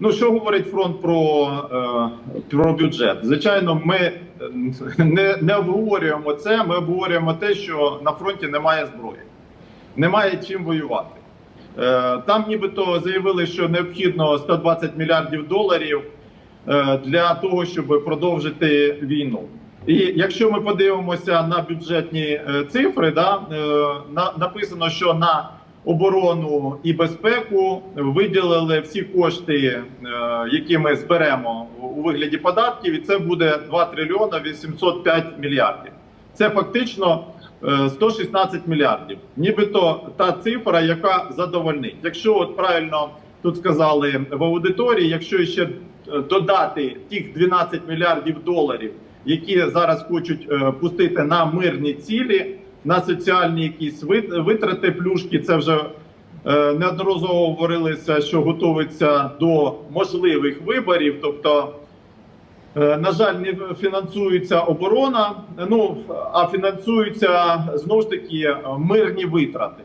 Ну що говорить фронт про, е, про бюджет? Звичайно, ми е, не, не обговорюємо це. Ми обговорюємо те, що на фронті немає зброї, немає чим воювати. Е, там нібито заявили, що необхідно 120 мільярдів доларів для того, щоб продовжити війну. І якщо ми подивимося на бюджетні цифри, да, на, написано, що на оборону і безпеку виділили всі кошти, е, які ми зберемо у вигляді податків, і це буде 2 трильйона 805 мільярдів. Це фактично е, 116 мільярдів. Нібито та цифра, яка задовольнить. Якщо от правильно тут сказали в аудиторії, якщо ще е, додати тих 12 мільярдів доларів, які зараз хочуть е, пустити на мирні цілі, на соціальні якісь витрати плюшки, це вже е, неодноразово говорилося, що готується до можливих виборів, тобто. Е, На жаль, не фінансується оборона, ну а фінансуються знову ж таки мирні витрати.